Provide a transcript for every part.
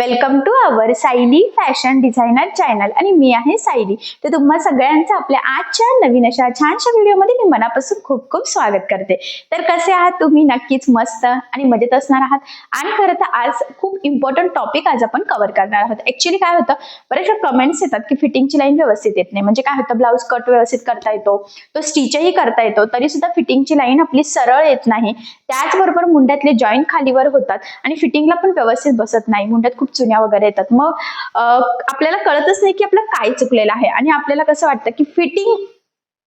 Welcome to our Sayali fashion designer channel आणि मी आहे सायली. तर तुम्हा सगळ्यांचं आपल्या आजच्या नवीन अशा छानशा व्हिडिओमध्ये मी मनापासून खूप खूप स्वागत करते. तर कसे आहात तुम्ही? नक्कीच मस्त आणि मजेत असणार आहात. आणि खरं तर आज खूप इम्पॉर्टंट टॉपिक आज आपण कव्हर करणार आहोत. ऍक्च्युली काय होतं? बरेचशा कमेंट्स येतात की फिटिंगची लाईन व्यवस्थित येत नाही. म्हणजे काय होतं? ब्लाऊज कट व्यवस्थित करता येतो. तो स्टिचही करता येतो. तरी सुद्धा फिटिंगची लाईन आपली सरळ येत नाही. त्याचबरोबर मुंड्यातले जॉईंट खालीवर होतात. आणि फिटिंगला पण व्यवस्थित बसत नाही. मुंड्यात खूप चुन्या वगैरे येतात. मग आपल्याला कळतच नाही की आपलं काय चुकलेलं आहे. आणि आपल्याला कसं वाटतं की फिटिंग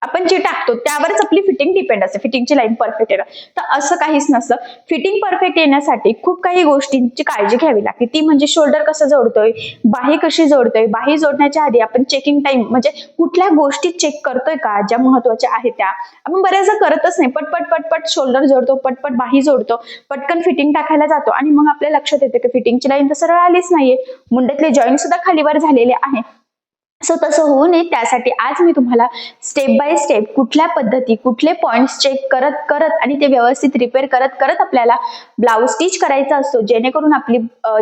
आपण जे टाकतो त्यावरच आपली फिटिंग डिपेंड असते. फिटिंगची लाईन परफेक्ट येणार तर असं काहीच नसतं. फिटिंग परफेक्ट येण्यासाठी खूप काही गोष्टींची काळजी घ्यावी लागते. ती म्हणजे शोल्डर कसं जोडतोय बाही कशी जोडतोय बाही जोडण्याच्या आधी आपण चेकिंग टाइम म्हणजे कुठल्या गोष्टी चेक करतोय का ज्या महत्त्वाच्या आहेत त्या. आपण बऱ्याचदा करतच नाही. पटपट पटपट शोल्डर जोडतो पटपट बाही जोडतो पटकन फिटिंग टाकायला जातो आणि मग आपल्या लक्षात येते की फिटिंगची लाईन तर सरळ आलीच नाहीये. मुंड्यातले जॉईंट सुद्धा खालीवर झालेले आहे. सो तसं होऊ नये. त्यासाठी आज मी तुम्हाला स्टेप बाय स्टेप कुठल्या पद्धती कुठले पॉइंट्स चेक करत करत आणि ते व्यवस्थित रिपेअर करत करत आपल्याला ब्लाऊज स्टिच करायचा असतो. जेणेकरून आपली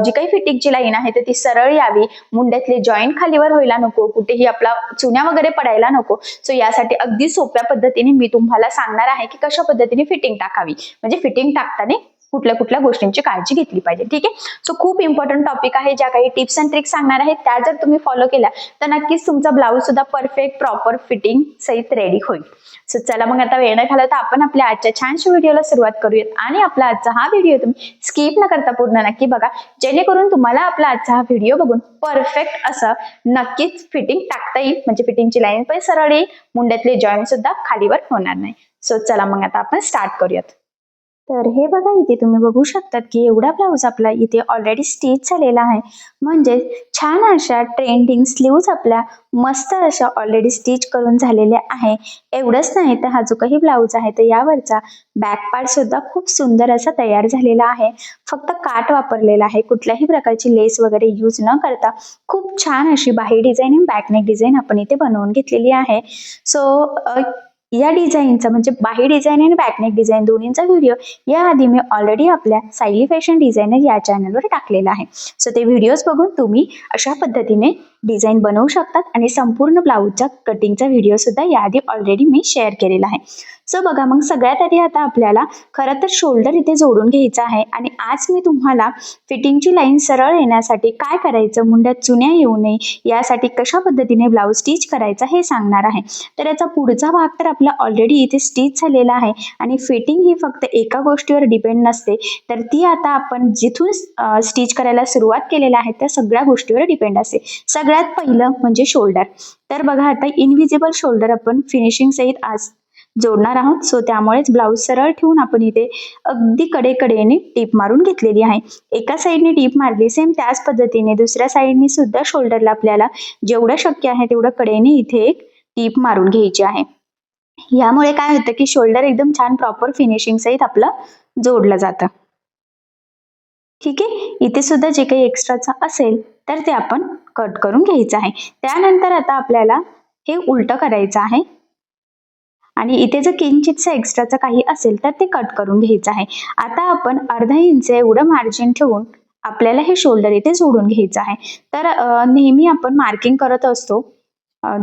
जी काही फिटिंगची लाईन आहे तर ती सरळ यावी. मुंड्यातले जॉईंट खालीवर व्हायला नको. कुठेही आपला चुन्या वगैरे पडायला नको. सो यासाठी अगदी सोप्या पद्धतीने मी तुम्हाला सांगणार आहे की कशा पद्धतीने फिटिंग टाकावी. म्हणजे फिटिंग टाकताना कुठल्या कुठल्या गोष्टींची काळजी घेतली पाहिजे. ठीक आहे? सो खूप इम्पॉर्टंट टॉपिक आहे ज्या काही टिप्स अँड ट्रिक्स सांगणार आहेत त्या जर तुम्ही फॉलो केल्या तर नक्कीच तुमचा ब्लाऊज सुद्धा परफेक्ट प्रॉपर फिटिंग सहित रेडी होईल. सो चला मग आता वेळ न घालवता आपण आपल्या आजच्या छानशा व्हिडिओला सुरुवात करूयात. आणि आपला आजचा हा व्हिडिओ तुम्ही स्किप न करता पूर्ण नक्की बघा. जेणेकरून तुम्हाला आपला आजचा हा व्हिडिओ बघून परफेक्ट असं नक्कीच फिटिंग टाकता येईल. म्हणजे फिटिंगची लाईन पण सरळ येईल मुंड्यातले जॉईंट सुद्धा खालीवर होणार नाही. सो चला मग आता आपण स्टार्ट करूयात. तर हे बघा इथे तुम्ही बघू शकतात की एवढा ब्लाऊज आपला इथे ऑलरेडी स्टिच झालेला आहे. म्हणजे छान अशा ट्रेंडिंग स्लीव्ज आपल्या मस्त अशा ऑलरेडी स्टिच करून झालेल्या आहे. एवढंच नाही तर हा जो काही ब्लाऊज आहे तर यावरचा बॅक पार्ट सुद्धा खूप सुंदर असा तयार झालेला आहे. फक्त काट वापरलेला आहे. कुठल्याही प्रकारची लेस वगैरे यूज न करता खूप छान अशी बाही डिझाईन आणि बॅकनेक डिझाईन आपण इथे बनवून घेतलेली आहे. सो या डिझाईनचा म्हणजे बाही डिझाईन आणि बॅकनेक डिझाईन दोन्हींचा व्हिडिओ याआधी मी ऑलरेडी आपल्या सायली फॅशन डिझायनर या चॅनलवर टाकलेला आहे. सो ते व्हिडिओज बघून तुम्ही अशा पद्धतीने डिझाईन बनवू शकतात आणि संपूर्ण ब्लाऊजचा कटिंगचा व्हिडिओ सुद्धा याआधी ऑलरेडी मी शेअर केलेला आहे. सो बघा मग सगळ्यात आधी आता आपल्याला खरं तर शोल्डर इथे जोडून घ्यायचा आहे आणि आज मी तुम्हाला फिटिंगची लाईन सरळ येण्यासाठी काय करायचं मुंड्यात चुन्या येऊ नये यासाठी कशा पद्धतीने ब्लाऊज स्टिच करायचा हे सांगणार आहे. तर याचा पुढचा भाग तर आपला ऑलरेडी इथे स्टिच झालेला आहे आणि फिटिंग ही फक्त एका गोष्टीवर डिपेंड नसते. तर ती आता आपण जिथून स्टिच करायला सुरुवात केलेल्या आहे त्या सगळ्या गोष्टीवर डिपेंड असते. सगळ्यात पहिलं म्हणजे शोल्डर तर बघा आता इनव्हिजिबल शोल्डर आपण फिनिशिंग सहित आज जोडणार आहोत. सो त्यामुळेच ब्लाऊज सरळ ठेवून आपण इथे अगदी कडेकडेने टीप मारून घेतलेली आहे. एका साईडने टीप मारली सेम त्याच पद्धतीने दुसऱ्या साईडने सुद्धा शोल्डरला आपल्याला जेवढं शक्य आहे तेवढं कडेने इथे एक टीप मारून घ्यायची आहे. यामुळे काय होतं की शोल्डर एकदम छान प्रॉपर फिनिशिंग सहित आपलं जोडलं जातं. ठीक आहे? इथे सुद्धा जे काही एक्स्ट्राचं असेल तर ते आपण कट करून घ्यायचं आहे. त्यानंतर आता आपल्याला हे उलट करायचं आहे. आणि इथे जर किंचितचं एक्स्ट्राचं काही असेल तर ते कट करून घ्यायचं आहे. आता आपण अर्धा इंच एवढं मार्जिन ठेवून आपल्याला हे शोल्डर इथे जोडून घ्यायचं आहे. तर नेहमी आपण मार्किंग करत असतो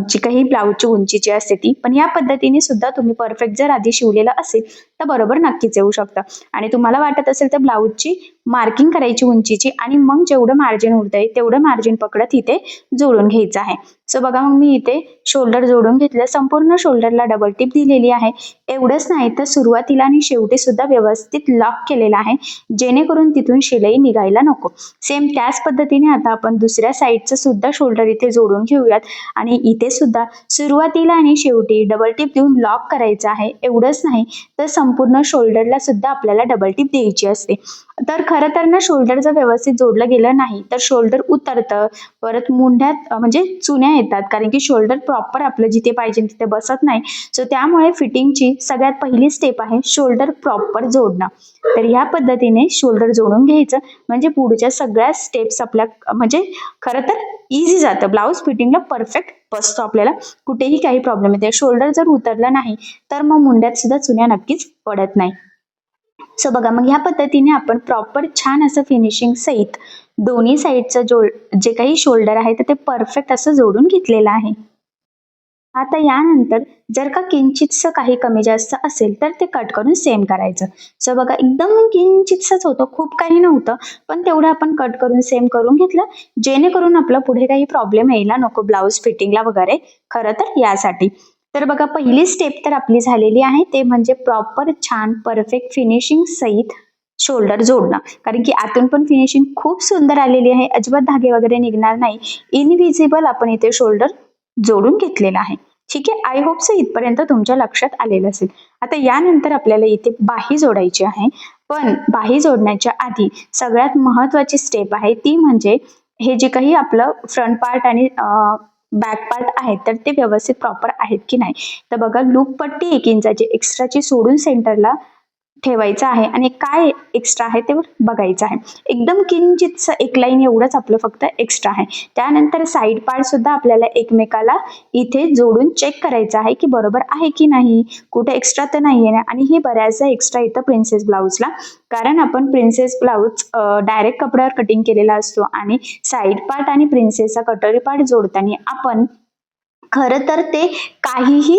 जी काही ब्लाऊजची उंचीची असते ती. पण या पद्धतीने सुद्धा तुम्ही परफेक्ट जर आधी शिवलेलं असेल तर बरोबर नक्कीच येऊ शकतं. आणि तुम्हाला वाटत असेल तर ब्लाऊजची मार्किंग करायची उंचीची आणि मग जेवढं मार्जिन उरतंय तेवढं मार्जिन पकडत इथे जोडून घ्यायचं आहे. सो बघा मग मी इथे शोल्डर जोडून घेतलं. संपूर्ण शोल्डरला डबल टिप दिलेली आहे. एवढंच नाही तर सुरुवातीला आणि शेवटी सुद्धा व्यवस्थित लॉक केलेला आहे. जेणेकरून तिथून शिलाई निघायला नको. सेम त्याच पद्धतीने आता आपण दुसऱ्या साईडचं सुद्धा शोल्डर इथे जोडून घेऊयात. आणि इथे सुद्धा सुरुवातीला आणि शेवटी डबल टिप देऊन लॉक करायचं आहे. एवढंच नाही तर संपूर्ण शोल्डरला सुद्धा आपल्याला डबल टिप द्यायची असते. तर खरं तर ना शोल्डर जर व्यवस्थित जोडलं गेलं नाही तर शोल्डर उतरतं परत मुंढ्यात म्हणजे चुन्या येतात कारण की शोल्डर प्रॉपर आपलं जिथे पाहिजे तिथे बसत नाही. सो त्यामुळे फिटिंगची सगळ्यात पहिली स्टेप आहे शोल्डर प्रॉपर जोडणं. तर ह्या पद्धतीने शोल्डर जोडून घ्यायचं. म्हणजे पुढच्या सगळ्या स्टेप्स आपल्या म्हणजे खरं तर इझी जातं. ब्लाऊज फिटिंगला परफेक्ट बसतो आपल्याला. कुठेही काही प्रॉब्लेम येते. शोल्डर जर उतरला नाही तर मग मुंड्यात सुद्धा चुन्या नक्कीच पडत नाही. सो बघा मग ह्या पद्धतीने आपण प्रॉपर छान असं फिनिशिंग सहित दोन्ही साईडचं जो जे काही शोल्डर आहे तर ते परफेक्ट असं जोडून घेतलेलं आहे. आता यानंतर जर का किंचितसं काही कमी जास्त असेल तर ते कट करून सेम करायचं. सो बघा एकदम किंचितसंच होतं खूप काही नव्हतं पण तेवढं आपण कट करून सेम करून घेतलं जेणेकरून आपला पुढे काही प्रॉब्लेम यायला नको ब्लाऊज फिटिंगला वगैरे. खरं तर यासाठी. तर बघा पहिली स्टेप तर आपली झालेली आहे ते म्हणजे प्रॉपर छान परफेक्ट फिनिशिंग सहित शोल्डर जोडणं. कारण की आतून पण फिनिशिंग खूप सुंदर आलेली आहे अजिबात धागे वगैरे निघणार नाही. इनविजिबल आपण इथे शोल्डर जोडून घेतलेला आहे. ठीक आहे? आय होप सो इथपर्यंत तुमच्या लक्षात आलेलं असेल. आता यानंतर आपल्याला इथे बाही जोडायची आहे. पण बाही जोडण्याच्या आधी सगळ्यात महत्वाची स्टेप आहे ती म्हणजे हे जे काही आपलं फ्रंट पार्ट आणि बॅक पार्ट आहेत तर ते व्यवस्थित प्रॉपर आहेत की नाही? तर बघा लूप पट्टी एक इंचाची एक्स्ट्राची सोडून सेंटरला ठेवायचं आहे आणि काय एक्स्ट्रा आहे ते बघायचं आहे. एकदम किंचितच एक लाईन एवढंच आपलं फक्त एक्स्ट्रा आहे. त्यानंतर साईड पार्ट सुद्धा आपल्याला एकमेकाला इथे जोडून चेक करायचं आहे की बरोबर आहे की नाही. कुठे एक्स्ट्रा तर नाही आहे आणि हे बऱ्याचदा एक्स्ट्रा येतं प्रिन्सेस ब्लाऊजला कारण आपण प्रिन्सेस ब्लाऊज डायरेक्ट कपड्यावर कटिंग केलेला असतो आणि साईड पार्ट आणि प्रिन्सेसचा कटोरी पार्ट जोडताना आपण खरं तर ते काहीही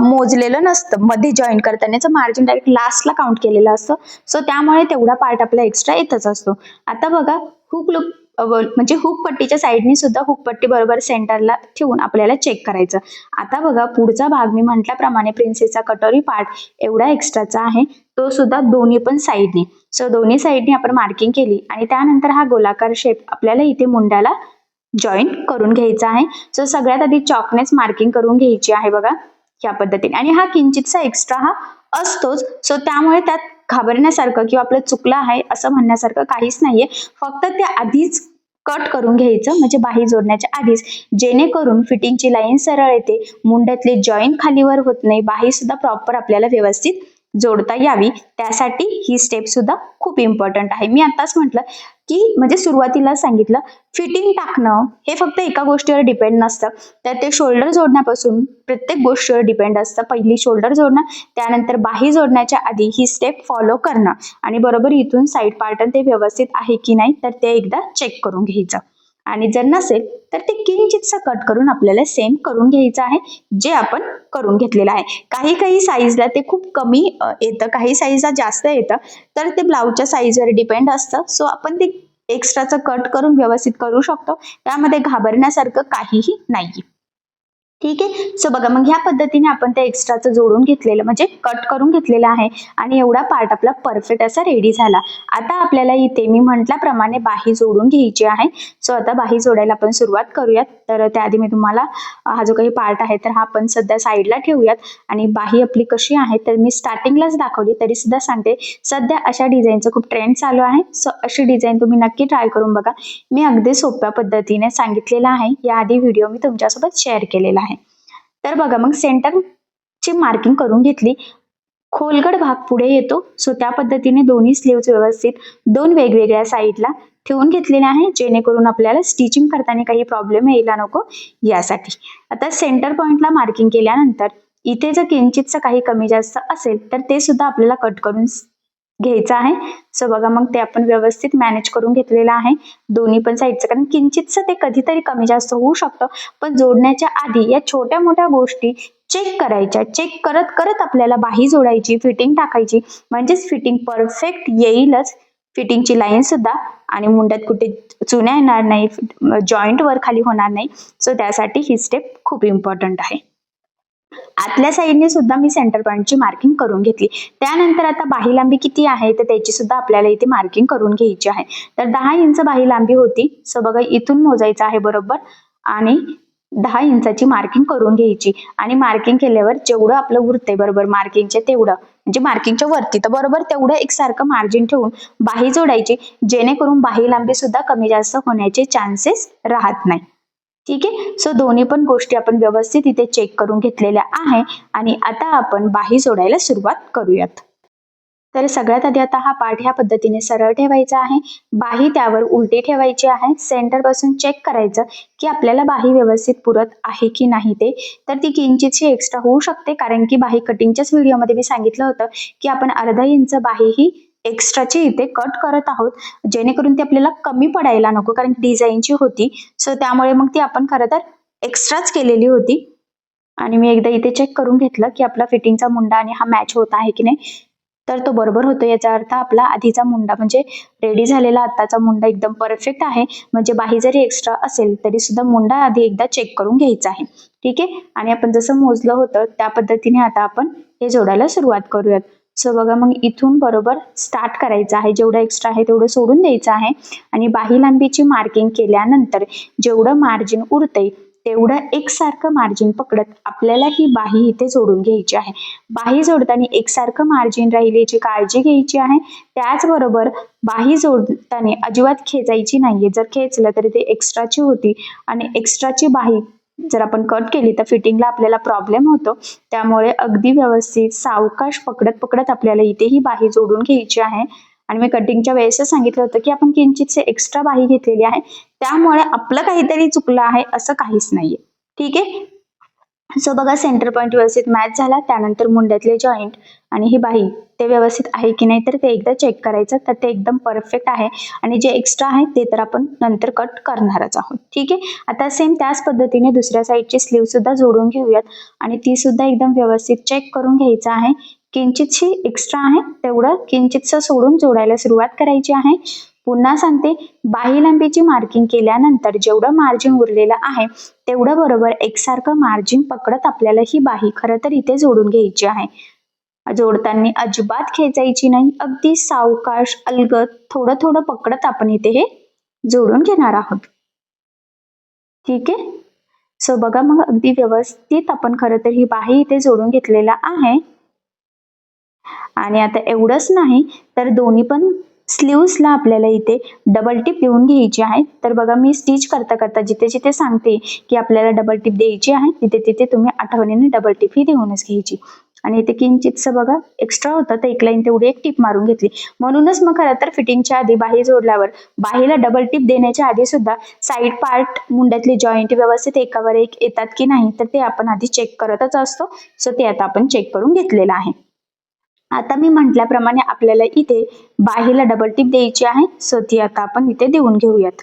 मोजलेलं नसतं. मध्ये जॉईन करतानाचं मार्जिन डायरेक्ट लास्टला काउंट केलेलं असतं. सो त्यामुळे तेवढा पार्ट आपला एक्स्ट्रा येतच असतो. आता बघा हुक लुक म्हणजे हुक पट्टीच्या साईडने सुद्धा हुक पट्टी बरोबर सेंटरला ठेवून आपल्याला चेक करायचं. आता बघा पुढचा भाग मी म्हटल्याप्रमाणे प्रिन्सेसचा कटोरी पार्ट एवढा एक्स्ट्राचा आहे. तो सुद्धा दोन्ही पण साईडने सो दोन्ही साईडने आपण मार्किंग केली आणि त्यानंतर हा गोलाकार शेप आपल्याला इथे मुंड्याला जॉईन करून घ्यायचा आहे. सो सगळ्यात आधी चॉकनेस मार्किंग करून घ्यायची आहे बघा या पद्धतीने. आणि हा किंचितचा एक्स्ट्रा हा असतोच. सो त्यामुळे त्यात घाबरण्यासारखं किंवा आपलं चुकलं आहे असं म्हणण्यासारखं काहीच नाहीये. फक्त ते आधीच कट करून घ्यायचं म्हणजे बाही जोडण्याच्या आधीच. जेणेकरून फिटिंगची लाईन सरळ येते. मुंड्यातले जॉईंट खालीवर होत नाही. बाही सुद्धा प्रॉपर आपल्याला व्यवस्थित जोडता यावी. त्यासाठी ही स्टेप सुद्धा खूप इम्पॉर्टंट आहे. मी आताच म्हटलं की म्हणजे सुरुवातीला सांगितलं फिटिंग टाकणं हे फक्त एका गोष्टीवर डिपेंड नसतं. तर ते शोल्डर जोडण्यापासून प्रत्येक गोष्टीवर डिपेंड असतं. पहिली शोल्डर जोडणं त्यानंतर बाही जोडण्याच्या आधी ही स्टेप फॉलो करणं. आणि बरोबर इथून साईड पार्टन ते व्यवस्थित आहे की नाही तर ते एकदा चेक करून घ्यायचं. आणि जर नसेल तर ते किंचितसं कट करून आपल्याला सेम करून घ्यायचं आहे जे आपण करून घेतलेलं आहे. काही काही साईजला ते खूप कमी येतं. काही साईजला जास्त येतं. तर ते ब्लाऊजच्या साईजवर डिपेंड असतं. सो आपण ते एक्स्ट्राचं कट करून व्यवस्थित करू शकतो. त्यामध्ये घाबरण्यासारखं काहीही नाही ठीक आहे? सो बघा मग ह्या पद्धतीने आपण त्या एक्स्ट्राचं जोडून घेतलेलं म्हणजे कट करून घेतलेलं आहे. आणि एवढा पार्ट आपला परफेक्ट असा रेडी झाला. आता आपल्याला इथे मी म्हटल्याप्रमाणे बाही जोडून घ्यायची आहे. सो आता बाही जोडायला आपण सुरुवात करूयात. तर त्याआधी मी तुम्हाला हा जो काही पार्ट आहे तर हा आपण सध्या साईडला ठेवूयात. आणि बाही आपली कशी आहे तर मी स्टार्टिंगलाच दाखवली तरी सुद्धा सांगते. सध्या अशा डिझाईनचं खूप ट्रेंड चालू आहे. सो अशी डिझाईन तुम्ही नक्की ट्राय करून बघा. मी अगदी सोप्या पद्धतीने सांगितलेलं आहे. याआधी व्हिडिओ मी तुमच्यासोबत शेअर केलेला आहे. तर बघा मग सेंटरची मार्किंग करून घेतली. खोलगड भाग पुढे येतो. सो त्या पद्धतीने दोन्ही स्लीव्स व्यवस्थित दोन वेगवेगळ्या साईडला ठेवून घेतलेले आहे. जेणेकरून आपल्याला स्टिचिंग करताना काही प्रॉब्लेम यायला नको यासाठी. आता सेंटर पॉइंटला मार्किंग केल्यानंतर इथे जर किंचितचं काही कमी जास्त असेल तर ते सुद्धा आपल्याला कट करून घ्यायचं आहे. सो बघा मग ते आपण व्यवस्थित मॅनेज करून घेतलेलं आहे. दोन्ही पण साईडचं कारण किंचितचं ते कधीतरी कमी जास्त होऊ शकतं. पण जोडण्याच्या आधी या छोट्या मोठ्या गोष्टी चेक करायच्या. चेक करत करत आपल्याला बाही जोडायची फिटिंग टाकायची. म्हणजेच फिटिंग परफेक्ट येईलच. फिटिंगची लाईन सुद्धा. आणि मुंड्यात कुठे चुन्या येणार नाही जॉईंट वर खाली होणार नाही. सो त्यासाठी ही स्टेप खूप इम्पॉर्टंट आहे. आतल्या साईडने सुद्धा मी सेंटर पॉईंटची मार्किंग करून घेतली. त्यानंतर आता बाही लांबी किती आहे? तर त्याची सुद्धा आपल्याला इथे मार्किंग करून घ्यायची आहे. तर दहा इंच बाही लांबी होती. सो बघा इथून मोजायचं आहे बरोबर. आणि दहा इंचाची मार्किंग करून घ्यायची. आणि मार्किंग केल्यावर जेवढं आपलं उरतंय बरोबर मार्किंगचे तेवढं. म्हणजे मार्किंगच्या वरती तर बरोबर तेवढं एकसारखं मार्जिन ठेवून बाही जोडायची. जेणेकरून बाही लांबी सुद्धा कमी जास्त होण्याचे चान्सेस राहत नाही. ठीक आहे? सो दोन्ही पण गोष्टी आपण व्यवस्थित इथे चेक करून घेतलेल्या आहे आणि आता आपण बाही सोडायला सुरुवात करूयात. तर सगळ्यात आधी आता हा पाठ ह्या पद्धतीने सरळ ठेवायचा आहे. बाही त्यावर उलटी ठेवायची आहे. सेंटरपासून चेक करायचं की आपल्याला बाही व्यवस्थित पुरत आहे की नाही ते. तर ती किंचितशी एक्स्ट्रा होऊ शकते कारण की बाही कटिंगच्याच व्हिडिओमध्ये मी सांगितलं होतं की आपण अर्धा इंच बाही ही एक्स्ट्राची इथे कट करत आहोत. जेणेकरून ती आपल्याला कमी पडायला नको कारण डिझाईनची होती. सो त्यामुळे मग ती आपण खरं तर एक्स्ट्राच केलेली होती. आणि मी एकदा इथे चेक करून घेतलं की आपला फिटिंगचा मुंडा आणि हा मॅच होत आहे की नाही. तर तो बरोबर होतो. याचा अर्थ आपला आधीचा मुंडा म्हणजे रेडी झालेला आत्ताचा मुंडा एकदम परफेक्ट आहे. म्हणजे बाही जरी एक्स्ट्रा असेल तरी सुद्धा मुंडा आधी एकदा चेक करून घ्यायचा आहे. ठीक आहे? आणि आपण जसं मोजलं होतं त्या पद्धतीने आता आपण हे जोडायला सुरुवात करूयात. सो बघा मग इथून बरोबर स्टार्ट करायचं आहे. जेवढं एक्स्ट्रा आहे तेवढं सोडून द्यायचं आहे. आणि बाही लांबीची मार्किंग केल्यानंतर जेवढं मार्जिन उरतंय तेवढं एकसारखं मार्जिन पकडत आपल्याला ही बाही इथे जोडून घ्यायची आहे. बाही जोडताना एकसारखं मार्जिन राहील याची काळजी घ्यायची आहे. त्याचबरोबर बाही जोडताना अजिबात खेचायची नाहीये. जर खेचलं तरी ते एक्स्ट्राची होती. आणि एक्स्ट्राची बाही जर आपण कट केली तर फिटिंगला आपल्याला प्रॉब्लेम होतो. त्यामुळे अगदी व्यवस्थित सावकाश पकडत पकडत आपल्याला इथे ही बाही जोडून घ्यायची आहे. आणि मी कटिंगच्या वेळेसच सांगितलं होतं की आपण किंचितसे एक्स्ट्रा बाही घेतलेली आहे. त्यामुळे आपलं काहीतरी चुकलं आहे असं काहीच नाहीये. ठीक आहे? सो बघा सेंटर पॉईंट व्यवस्थित मॅच झाला. त्यानंतर मुंड्यातले जॉईंट आणि ही बाही. ते व्यवस्थित आहे की नाही तर ते एकदा चेक करायचं तर ते एकदम परफेक्ट आहे. आणि जे एक्स्ट्रा आहे ते तर आपण नंतर कट करणारच आहोत. ठीक आहे? आता सेम त्याच पद्धतीने दुसऱ्या साईडची स्लीव सुद्धा जोडून घेऊयात. आणि ती सुद्धा एकदम व्यवस्थित चेक करून घ्यायचं आहे. किंचितशी एक्स्ट्रा आहे तेवढं किंचितसं सोडून जोडायला सुरुवात करायची आहे. पुन्हा सांगते बाही लांबीची मार्किंग केल्यानंतर जेवढं मार्जिन उरलेलं आहे तेवढं बरोबर एकसारखं मार्जिन पकडत आपल्याला ही बाही खरं तर इथे जोडून घ्यायची आहे. जोडताना अजिबात खेचायची नाही. अगदी सावकाश अलगद थोडं थोडं पकडत आपण इथे हे जोडून घेणार आहोत. ठीक आहे? सो बघा मग अगदी व्यवस्थित आपण खरं तर ही बाही इथे जोडून घेतलेला आहे. आणि आता एवढंच नाही तर दोन्ही पण स्लीव्सला आपल्याला इथे डबल टिप देऊन घ्यायची आहे. तर बघा मी स्टिच करता करता जिथे जिथे सांगते की आपल्याला डबल टिप द्यायची आहे तिथे तिथे तुम्ही आठवणीने डबल टिप ही देऊनच घ्यायची. आणि इथे किंचितचं बघा एक्स्ट्रा होतं. तर एक लाईन तेवढी एक टिप मारून घेतली. म्हणूनच मग खरं तर फिटिंगच्या आधी बाही जोडल्यावर बाहीला डबल टिप देण्याच्या आधी सुद्धा साईड पार्ट मुंड्यातले जॉईंट व्यवस्थित एकावर एक येतात की नाही तर ते आपण आधी चेक करतच असतो. सो ते आता आपण चेक करून घेतलेलं आहे. आता मी म्हटल्याप्रमाणे आपल्याला इथे बाहीला डबल टिप द्यायची आहे. सो ती आता आपण इथे देऊन घेऊयात.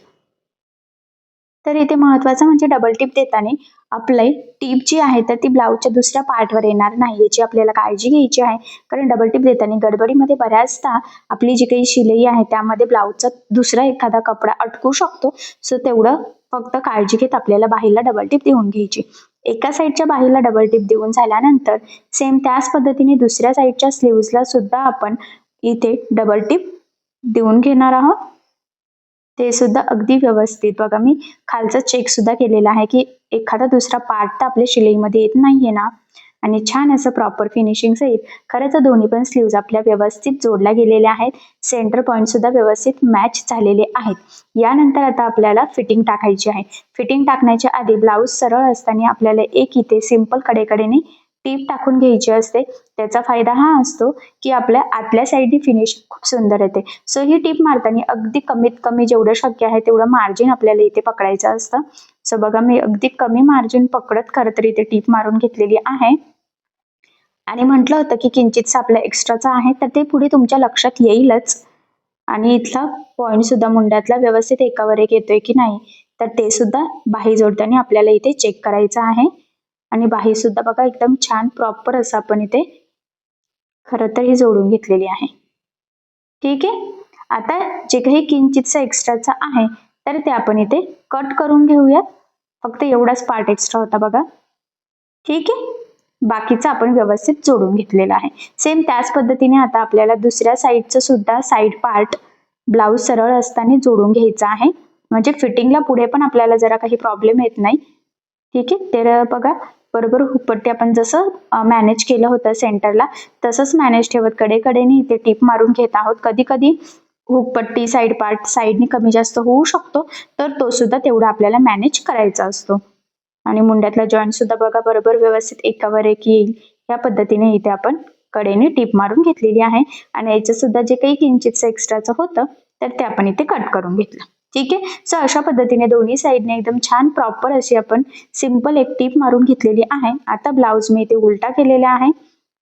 तर इथे महत्वाचं म्हणजे डबल टिप देताना आपली टीप जी आहे तर ती ब्लाऊजच्या दुसऱ्या पार्टवर येणार नाही. याची आपल्याला काळजी घ्यायची आहे. कारण डबल टिप देताना गडबडीमध्ये बऱ्याचदा आपली जी काही शिलाई आहे त्यामध्ये ब्लाऊजचा दुसरा एखादा कपडा अटकू शकतो. सो तेवढं फक्त काळजी घेत आपल्याला बाहीला डबल टिप देऊन घ्यायची. एका साईडच्या बाहीला डबल टिप देऊन झाल्यानंतर सेम त्याच पद्धतीने दुसऱ्या साईडच्या स्लीव्सला सुद्धा आपण इथे डबल टीप देऊन घेणार आहोत. ते सुद्धा अगदी व्यवस्थित. बघा मी खालचा चेक सुद्धा केलेला आहे की एखादा दुसरा पार्ट तर आपल्या शिलाईमध्ये येत नाहीये ना? आणि छान असं प्रॉपर फिनिशिंग येईल खरं तर दोन्ही पण स्लीव्ज आपल्या व्यवस्थित जोडल्या गेलेल्या आहेत. सेंटर पॉईंट सुद्धा व्यवस्थित मॅच झालेले आहेत. यानंतर आता आपल्याला फिटिंग टाकायची आहे. फिटिंग टाकण्याच्या आधी ब्लाऊज सरळ असताना आपल्याला एक इथे सिंपल कडेकडेने टीप टाकून घ्यायची असते. त्याचा फायदा हा असतो की आपल्या आतल्या साईडनी फिनिश खूप सुंदर येते. सो ही टीप मारताना अगदी कमीत कमी जेवढं शक्य आहे तेवढं मार्जिन आपल्याला इथे पकडायचं असतं. सो बघा मी अगदी कमी मार्जिन पकडत खरं तर इथे टीप मारून घेतलेली आहे. आणि म्हटलं होतं की किंचितचा आपला एक्स्ट्राचा आहे तर ते पुढे तुमच्या लक्षात येईलच. आणि इथला पॉईंट सुद्धा मुंड्यातला व्यवस्थित एकावर एक येतोय की नाही तर ते सुद्धा बाही जोडताना आपल्याला इथे चेक करायचं आहे. आणि बाही सुद्धा बघा एकदम छान प्रॉपर असं आपण इथे खरं तर ही जोडून घेतलेली आहे. ठीक आहे? आता जे काही किंचितचं एक्स्ट्राचं आहे तर ते आपण इथे कट करून घेऊयात. फक्त एवढाच पार्ट एक्स्ट्रा होता बघा. ठीक आहे? बाकीचं आपण व्यवस्थित जोडून घेतलेलं आहे. सेम त्याच पद्धतीने आता आपल्याला दुसऱ्या साईडचं सुद्धा साईड पार्ट ब्लाऊज सरळ असताना जोडून घ्यायचा आहे. म्हणजे फिटिंगला पुढे पण आपल्याला जरा काही प्रॉब्लेम येत नाही. ठीक आहे? तर बघा बरोबर हुकपट्टी आपण जसं मॅनेज केलं होतं सेंटरला तसंच मॅनेज ठेवत. कडेकडेने इथे टीप मारून घेत आहोत. कधी कधी हुकपट्टी साईड पार्ट साईडने कमी जास्त होऊ शकतो तर तो सुद्धा तेवढा आपल्याला मॅनेज करायचा असतो. आणि मुंड्यातला जॉईंट सुद्धा बघा बरोबर व्यवस्थित एकावर एक येईल. या पद्धतीने इथे आपण कडेने टीप मारून घेतलेली आहे. आणि याचं सुद्धा जे काही किंचितचं एक्स्ट्राचं होतं तर ते आपण इथे कट करून घेतलं. ठीक आहे? सो अशा पद्धतीने दोन्ही साईडने एकदम छान प्रॉपर अशी आपण सिंपल एक टीप मारून घेतलेली आहे. आता ब्लाऊज मी इथे उलटा केलेला आहे.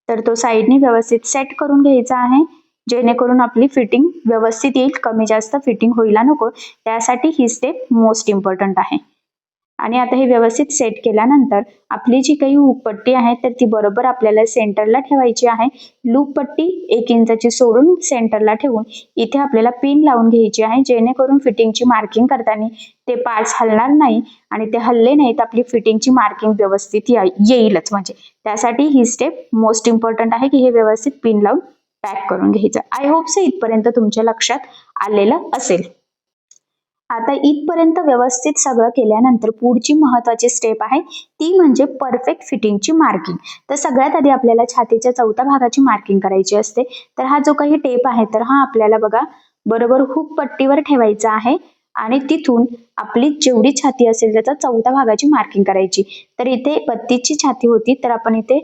तर तो साईडने व्यवस्थित सेट करून घ्यायचा आहे. जेणेकरून आपली फिटिंग व्यवस्थित येईल. कमी जास्त फिटिंग व्हायला नको. त्यासाठी ही स्टेप मोस्ट इम्पॉर्टंट आहे. आणि आता हे व्यवस्थित सेट केल्यानंतर आपली जी काही हुक पट्टी आहे तर ती बरोबर आपल्याला सेंटरला ठेवायची आहे. लूप पट्टी एक इंचाची सोडून सेंटरला ठेवून इथे आपल्याला पिन लावून घ्यायची आहे जेणेकरून फिटिंगची मार्किंग करताना ते पार्ट्स हलणार नाही आणि ते हल्ले नाही तर आपली फिटिंगची मार्किंग व्यवस्थित येईलच. म्हणजे त्यासाठी ही स्टेप मोस्ट इम्पॉर्टंट आहे की हे व्यवस्थित पिन लावून पॅक करून घ्यायचं. आय होप से इथपर्यंत तुमच्या लक्षात आलेलं असेल. आता इथपर्यंत व्यवस्थित सगळं केल्यानंतर पुढची महत्वाची स्टेप आहे ती म्हणजे परफेक्ट फिटिंगची मार्किंग तर सगळ्यात आधी आपल्याला छातीच्या चौथ्या भागाची मार्किंग करायची असते. तर हा जो काही टेप आहे तर हा आपल्याला बघा बरोबर हुक पट्टीवर ठेवायचा आहे आणि तिथून आपली जेवढी छाती असेल त्याचा चौथ्या भागाची मार्किंग करायची. तर इथे बत्तीसची छाती होती तर आपण इथे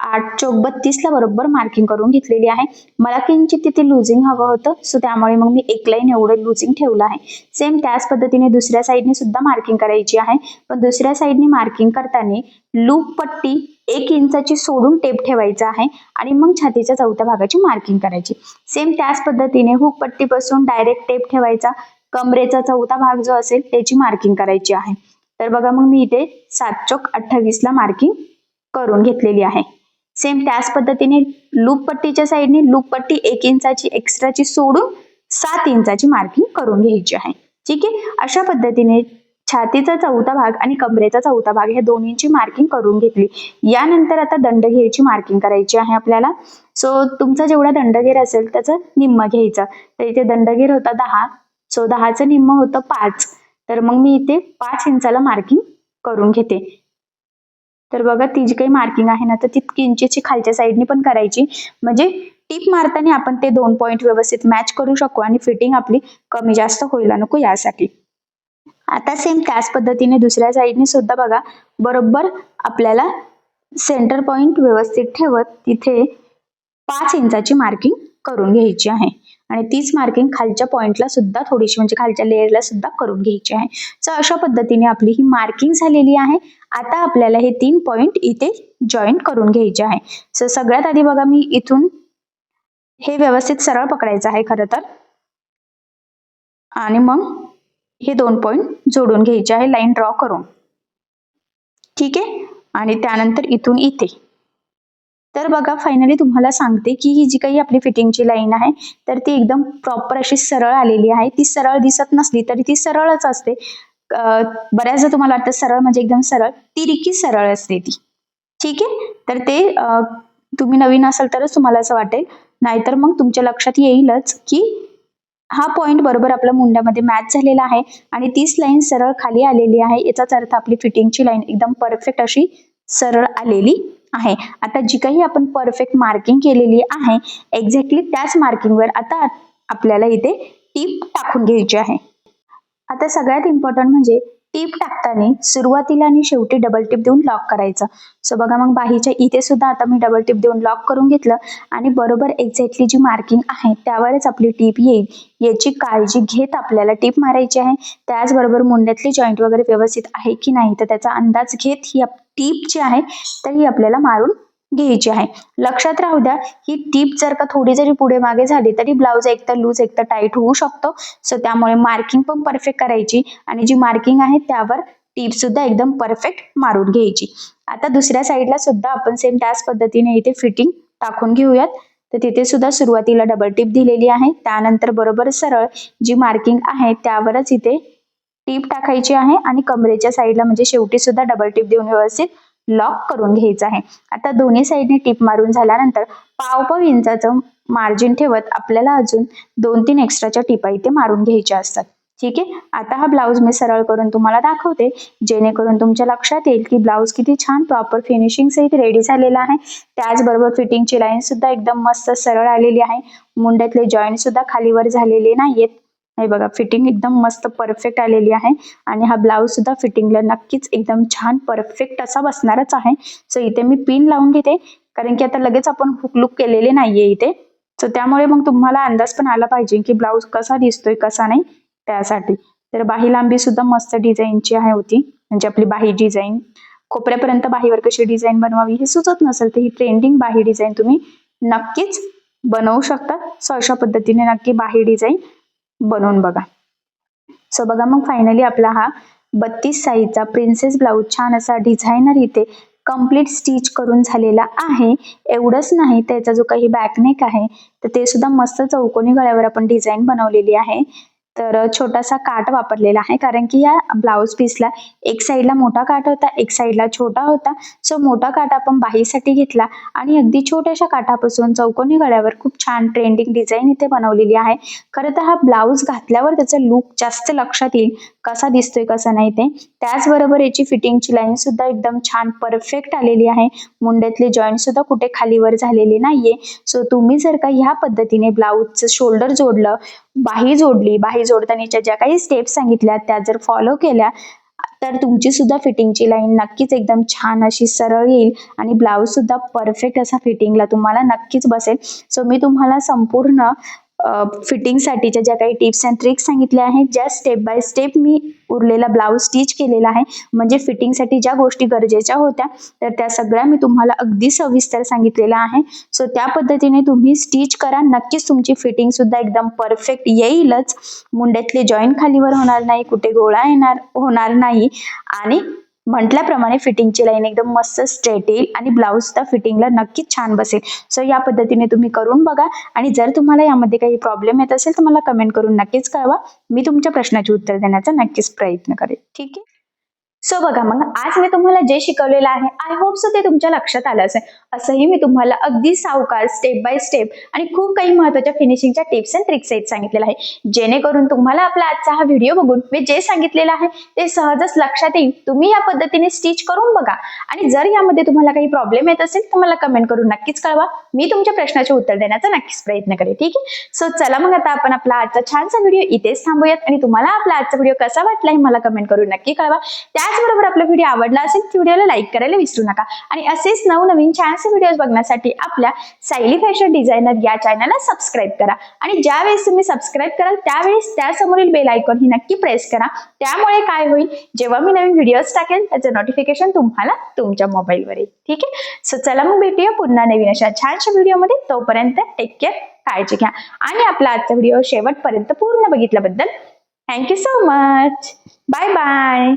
आठ चौक बत्तीसला बरोबर मार्किंग करून घेतलेली आहे. मला किंचित तिथे लुझिंग हवं होतं सो त्यामुळे मग मी एक लाईन एवढं लुझिंग ठेवलं आहे. सेम त्याच पद्धतीने दुसऱ्या साईडने सुद्धा मार्किंग करायची आहे. पण दुसऱ्या साईडने मार्किंग करताना लूप पट्टी एक इंचाची सोडून टेप ठेवायचा आहे आणि मग छातीच्या चौथ्या भागाची मार्किंग करायची. सेम त्याच पद्धतीने हुक पट्टीपासून डायरेक्ट टेप ठेवायचा. कमरेचा चौथा भाग जो असेल त्याची मार्किंग करायची आहे. तर बघा मग मी इथे सात चौक अठ्ठावीसला मार्किंग करून घेतलेली आहे. सेम त्याच पद्धतीने लूप पट्टीच्या साईडने लूप पट्टी एक इंचाची एक्स्ट्राची सोडून सात इंचाची मार्किंग करून घ्यायची आहे. ठीक आहे? अशा पद्धतीने छातीचा चौथा भाग आणि कमरेचा चौथा भाग ह्या दोन्हीची मार्किंग करून घेतली. यानंतर आता दंडघेरची मार्किंग करायची आहे आपल्याला. सो तुमचा जेवढा दंडघेर असेल त्याचं निम्म घ्यायचं. तर इथे दंडघेर होता दहा. सो दहाचं निम्म होतं पाच. तर मग मी इथे पाच इंचाला मार्किंग करून घेते. तर बघा ती जी काही मार्किंग आहे ना तर ती किंचितची खालच्या साईडने पण करायची. म्हणजे टीप मारताना आपण ते दोन पॉईंट व्यवस्थित मॅच करू शकू आणि फिटिंग आपली कमी जास्त होईल नको यासाठी. आता सेम त्याच पद्धतीने दुसऱ्या साईडने सुद्धा बघा बरोबर आपल्याला सेंटर पॉइंट व्यवस्थित ठेवत तिथे पाच इंचाची मार्किंग करून घ्यायची आहे. आणि तीच मार्किंग खालच्या पॉइंटला सुद्धा थोडीशी म्हणजे खालच्या लेअरला सुद्धा करून घ्यायची आहे. तर अशा पद्धतीने आपली ही मार्किंग झालेली आहे. आता आपल्याला हे तीन पॉइंट इथे जॉईन करून घ्यायचे आहे. सो सगळ्यात आधी बघा मी इथून हे व्यवस्थित सरळ पकडायचं आहे खरं तर. आणि मग हे दोन पॉइंट जोडून घ्यायचे आहे लाईन ड्रॉ करून. ठीक आहे? आणि त्यानंतर इथून इथे. तर बघा फायनली तुम्हाला सांगते की ही जी काही आपली फिटिंगची लाईन आहे तर ती एकदम प्रॉपर अशी सरळ आलेली आहे. ती सरळ दिसत नसली तरी ती सरळच असते. बऱ्याचदा तुम्हाला वाटतं सरळ म्हणजे एकदम सरळ. तिरिकी सरळ असते ती. ठीक आहे? तर ते तुम्ही नवीन असाल तरच तुम्हाला असं वाटेल. नाहीतर मग तुमच्या लक्षात येईलच की हा पॉइंट बरोबर आपल्या मुंड्यामध्ये मॅच झालेला आहे आणि तीच लाईन सरळ खाली आलेली आहे. याचाच अर्थ आपली फिटिंगची लाईन एकदम परफेक्ट अशी सरळ आलेली आहे. आता जी काही आपण परफेक्ट मार्किंग केलेली आहे एक्झॅक्टली त्याच मार्किंगवर आता आपल्याला इथे टीप टाकून घ्यायची आहे. आता सगळ्यात इम्पॉर्टंट म्हणजे टीप टाकताना सुरुवातीला आणि शेवटी डबल टिप देऊन लॉक करायचं. सो बघा मग बाहीच्या इथे सुद्धा आता मी डबल टिप देऊन लॉक करून घेतलं आणि बरोबर एक्झॅक्टली जी मार्किंग आहे त्यावरच आपली टीप येईल. याची काळजी घेत आपल्याला टीप मारायची आहे. त्याचबरोबर मुंड्यातली जॉईंट वगैरे व्यवस्थित आहे की नाही तर त्याचा अंदाज घेत ही टीप जी आहे तर ही आपल्याला मारून घ्यायची आहे. लक्षात राहू द्या ही टीप जर का थोडी जरी पुढे मागे झाली तरी blouse एकतर लूज एकतर टाईट होऊ शकतो. सो त्यामुळे मार्किंग पण परफेक्ट करायची आणि जी मार्किंग आहे त्यावर टीप सुद्धा एकदम परफेक्ट मारून घ्यायची. आता दुसऱ्या साईडला सुद्धा आपण सेम त्याच पद्धतीने इथे फिटिंग टाकून घेऊयात. तर तिथे सुद्धा सुरुवातीला डबल टीप दिलेली आहे. त्यानंतर बरोबर सरळ जी मार्किंग आहे त्यावरच इथे टीप टाकायची आहे आणि कमरेच्या साईडला म्हणजे शेवटी सुद्धा डबल टीप देऊन व्यवस्थित लॉक करून घ्यायचं आहे. आता दोन्ही साईडने टिप मारून झाल्यानंतर पाव पाव इंचाचं मार्जिन ठेवत आपल्याला अजून दोन तीन एक्स्ट्राच्या टिपा इथे मारून घ्यायच्या असतात. ठीक आहे? आता हा ब्लाऊज मी सरळ करून तुम्हाला दाखवते. जेणेकरून तुमच्या लक्षात येईल की ब्लाऊज किती छान प्रॉपर फिनिशिंग सहित रेडी झालेला आहे. त्याचबरोबर फिटिंगची लाईन सुद्धा एकदम मस्त सरळ आलेली आहे. मुंड्यातले जॉईंट सुद्धा खालीवर झालेले नाहीयेत. हे बघा फिटिंग एकदम मस्त परफेक्ट आलेली आहे. आणि हा ब्लाऊज सुद्धा फिटिंगला नक्कीच एकदम छान परफेक्ट असा बसणारच आहे. सो इथे मी पिन लावून घेते. कारण की आता लगेच आपण हुक लुक केलेले नाहीये इथे. सो त्यामुळे मग तुम्हाला अंदाज पण आला पाहिजे की ब्लाऊज कसा दिसतोय कसा नाही त्यासाठी. तर बाही लांबी सुद्धा मस्त डिझाईनची आहे होती. म्हणजे आपली बाही डिझाईन. खोपऱ्यापर्यंत बाहीवर कशी डिझाईन बनवावी हे सुचत नसेल तर ही ट्रेंडिंग बाही डिझाईन तुम्ही नक्कीच बनवू शकता. सो अशा पद्धतीने नक्की बाही डिझाईन बनवून बघा. सो बघा मग फायनली आपला हा बत्तीस साईजचा प्रिन्सेस ब्लाऊज छान असा डिझायनर इथे कंप्लीट स्टिच करून झालेला आहे. एवढंच नाही त्याचा जो काही बॅकनेक आहे तर ते सुद्धा मस्त चौकोनी गळ्यावर आपण डिझाईन बनवलेली आहे. तर छोटासा काट वापरलेला आहे कारण की या ब्लाऊज पीसला एक साईडला मोठा काट होता एक साईडला छोटा होता. सो मोठा काट आपण बाहीसाठी घेतला आणि अगदी छोट्याशा काठापासून चौकोनी गळ्यावर खूप छान ट्रेंडिंग डिझाईन इथे बनवलेली आहे. खरं तर हा ब्लाऊज घातल्यावर त्याचा लुक जास्त लक्षात येईल कसा दिसतोय कसा नाही ते. त्याचबरोबर याची फिटिंगची लाईन सुद्धा एकदम छान परफेक्ट आलेली आहे. मुंड्यातले जॉईंट सुद्धा कुठे खालीवर झालेले नाहीये. सो तुम्ही जर का ह्या पद्धतीने ब्लाऊजचं शोल्डर जोडलं बाही जोडली बाही जोडतानाच्या ज्या काही स्टेप्स सांगितल्या त्या जर फॉलो केल्या तर तुमची सुद्धा फिटिंगची लाईन नक्कीच एकदम छान अशी सरळ येईल आणि ब्लाऊज सुद्धा परफेक्ट असा फिटिंगला तुम्हाला नक्कीच बसेल. सो मी तुम्हाला संपूर्ण फिटिंगसाठीच्या ज्या काही टिप्स अँड ट्रिक्स सांगितल्या आहेत ज्या स्टेप बाय स्टेप मी उरलेला ब्लाऊज स्टिच केलेला आहे म्हणजे फिटिंगसाठी ज्या गोष्टी गरजेच्या होत्या तर त्या सगळ्या मी तुम्हाला अगदी सविस्तर सांगितलेल्या आहे. सो त्या पद्धतीने तुम्ही स्टिच करा. नक्कीच तुमची फिटिंग सुद्धा एकदम परफेक्ट येईलच. मुंड्यातले जॉईंट खालीवर होणार नाही कुठे गोळा येणार होणार नाही. आणि म्हटल्याप्रमाणे फिटिंगची लाईन एकदम मस्त स्ट्रेट येईल आणि ब्लाऊज फिटिंगला नक्कीच छान बसेल. सो या पद्धतीने तुम्ही करून बघा आणि जर तुम्हाला यामध्ये काही प्रॉब्लेम येत असेल तर मला कमेंट करून नक्कीच कळवा. मी तुमच्या प्रश्नाचे उत्तर देण्याचा नक्कीच प्रयत्न करेन ठीक आहे? सो बघा मग आज मी तुम्हाला जे शिकवलेलं आहे आय होप सो ते तुमच्या लक्षात आलं असेल. असंही मी तुम्हाला अगदी सावकार स्टेप बाय स्टेप आणि खूप काही महत्त्वाच्या फिनिशिंगच्या टिप्स अँड ट्रिक्स आहेत सांगितलेलं आहे. जेणेकरून तुम्हाला आपला आजचा हा व्हिडिओ बघून मी जे सांगितलेलं आहे ते सहजच लक्षात येईल. तुम्ही या पद्धतीने स्टिच करून बघा. आणि जर यामध्ये तुम्हाला काही प्रॉब्लेम येत असेल तर मला कमेंट करून नक्कीच कळवा. मी तुमच्या प्रश्नाचे उत्तर देण्याचा नक्कीच प्रयत्न करेन ठीक आहे? सो चला मग आता आपण आपला आजचा छानसा व्हिडिओ इथेच थांबूयात. आणि तुम्हाला आपला आजचा व्हिडिओ कसा वाटला हे मला कमेंट करून नक्की कळवा. त्याचबरोबर आपला व्हिडिओ आवडला असेल तर व्हिडिओला लाईक करायला विसरू नका. आणि असेच नवनवीन छानसे व्हिडिओज बघण्यासाठी आपल्या सायली फॅशन डिझायनर या चॅनलला सबस्क्राईब करा. आणि ज्या वेळेस तुम्ही सबस्क्राईब कराल त्यावेळेस त्यासमोरील बेल आयकॉन ही नक्की प्रेस करा. त्यामुळे काय होईल? जेव्हा मी नवीन व्हिडिओज टाकेल त्याचं नोटिफिकेशन तुम्हाला तुमच्या मोबाईलवर येईल. ठीक आहे? सो चला मग भेटूया पुन्हा नवीन अशा छानशा व्हिडिओमध्ये तोपर्यंत टेक केअर काळजी घ्या. आणि आपला आजचा व्हिडिओ शेवटपर्यंत पूर्ण बघितल्याबद्दल thank you so much bye bye